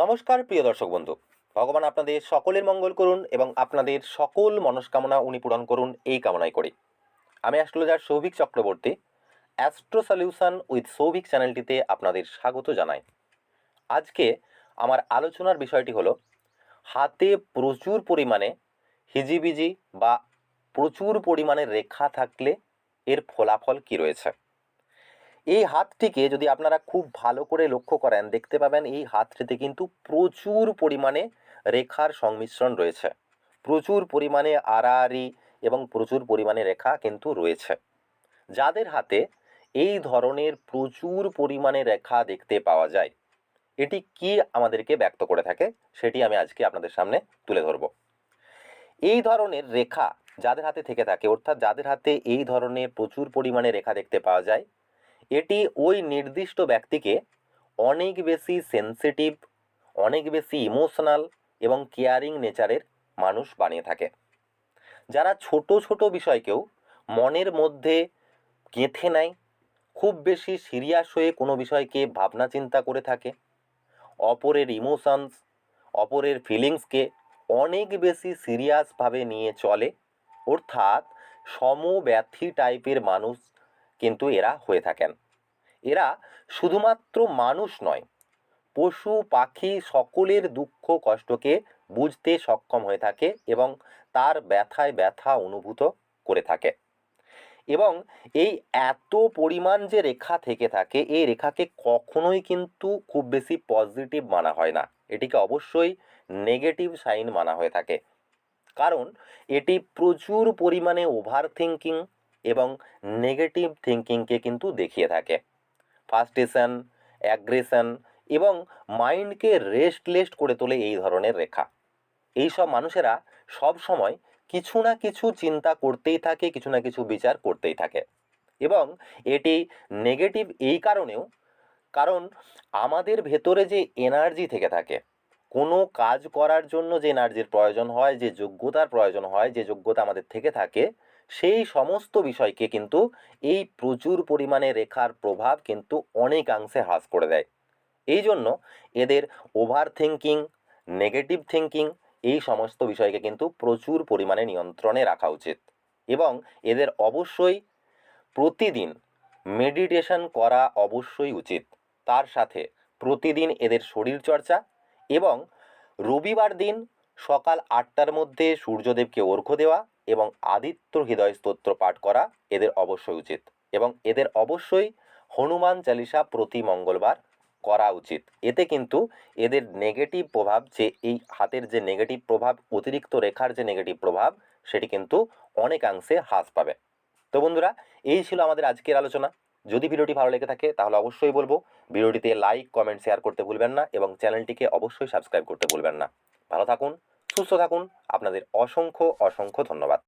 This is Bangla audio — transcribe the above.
নমস্কার, প্রিয় দর্শক বন্ধু। ভগবান আপনাদের সকলের মঙ্গল করুন এবং আপনাদের সকল মনস্কামনা উনি পূরণ করুন এই কামনাই করি। আমি astrologer Souvik Chakraborty, astro solution with Souvik চ্যানেলটিতে আপনাদের স্বাগত জানাই। আজকে আমার আলোচনার বিষয়টি হলো, হাতে প্রচুর পরিমাণে হিজিবিজি বা প্রচুর পরিমাণে রেখা থাকলে এর ফলাফল কী রয়েছে? এই হাতটিকে যদি আপনারা খুব ভালো করে লক্ষ্য করেন, দেখতে পাবেন এই হাতটিতে কিন্তু প্রচুর পরিমাণে রেখার সংমিশ্রণ রয়েছে। প্রচুর পরিমাণে আড়াআড়ি এবং প্রচুর পরিমাণে রেখা কিন্তু রয়েছে। যাদের হাতে এই ধরনের প্রচুর পরিমাণে রেখা দেখতে পাওয়া যায়, এটি কি আমাদেরকে ব্যক্ত করে থাকে সেটি আমি আজকে আপনাদের সামনে তুলে ধরব। এই ধরনের রেখা যাদের হাতে থেকে থাকে, অর্থাৎ যাদের হাতে এই ধরনের প্রচুর পরিমাণে রেখা দেখতে পাওয়া যায় এটি ওই নির্দিষ্ট ব্যক্তিকে অনেক বেশি সেন্সিটিভ অনেক বেশি ইমোশনাল এবং কেয়ারিং নেচারের মানুষ বানিয়ে থাকে। যারা ছোট ছোট বিষয়কেও মনের মধ্যে গেঁথে নেয়, খুব বেশি সিরিয়াস হয়ে কোনো বিষয়কে ভাবনা চিন্তা করে থাকে, অপরের ইমোশনস অপরের ফিলিংসকে অনেক বেশি সিরিয়াসভাবে নিয়ে চলে, অর্থাৎ সমব্যথী টাইপের মানুষ কিন্তু এরা হয়ে থাকেন। এরা শুধুমাত্র মানুষ নয়, পশু, পাখি সকলের দুঃখ কষ্টকে বুঝতে সক্ষম হয়ে থাকে এবং তার ব্যথায় ব্যথা অনুভূত করে থাকে। এবং এই এত পরিমাণ যে রেখা থেকে থাকে, এই রেখাকে কখনোই কিন্তু খুব বেশি পজিটিভ মানা হয় না। এটিকে অবশ্যই নেগেটিভ সাইন মানা হয়ে থাকে। কারণ এটি প্রচুর পরিমাণে ওভার থিঙ্কিং এবং নেগেটিভ থিঙ্কিংকে কিন্তু দেখিয়ে থাকে। ফাস্টেশন অ্যাগ্রেশন এবং মাইন্ডকে রেস্টলেস করে তোলে এই ধরনের রেখা। এই সব মানুষেরা সব সময় কিছু না কিছু চিন্তা করতেই থাকে, কিছু না কিছু বিচার করতেই থাকে। এবং এটি নেগেটিভ এই কারণেও, কারণ আমাদের ভেতরে যে এনার্জি থেকে থাকে, কোনো কাজ করার জন্য যে এনার্জির প্রয়োজন হয়, যে যোগ্যতার প্রয়োজন হয়, যে যোগ্যতা আমাদের থেকে থাকে সেই সমস্ত বিষয়কে কিন্তু এই প্রচুর পরিমাণে রেখার প্রভাব কিন্তু অনেকাংশে হ্রাস করে দেয়। এই জন্য এদের ওভার থিঙ্কিং নেগেটিভ থিঙ্কিং এই সমস্ত বিষয়কে কিন্তু প্রচুর পরিমাণে নিয়ন্ত্রণে রাখা উচিত এবং এদের অবশ্যই প্রতিদিন মেডিটেশন করা অবশ্যই উচিত। তার সাথে প্রতিদিন এদের শরীরচর্চা এবং রবিবার দিন সকাল আটটার মধ্যে সূর্যদেবকে অর্ঘ্য দেওয়া এবং আদিত্য হৃদয় স্তোত্র পাঠ করা এদের অবশ্যই উচিত এবং এদের অবশ্যই হনুমান চালিসা প্রতি মঙ্গলবার করা উচিত। এতে কিন্তু এদের নেগেটিভ প্রভাব যে এই হাতের যে নেগেটিভ প্রভাব, অতিরিক্ত রেখার যে নেগেটিভ প্রভাব, সেটি কিন্তু অনেকাংশে হ্রাস পাবে। তো বন্ধুরা, এই ছিল আমাদের আজকের আলোচনা। যদি ভিডিওটি ভালো লেগে থাকে, তাহলে অবশ্যই বলব, ভিডিওটিতে লাইক কমেন্ট শেয়ার করতে ভুলবেন না এবং চ্যানেলটিকে অবশ্যই সাবস্ক্রাইব করতে ভুলবেন না। ভালো থাকুন সুস্থ থাকুন। আপনাদের অসংখ্য অসংখ্য ধন্যবাদ।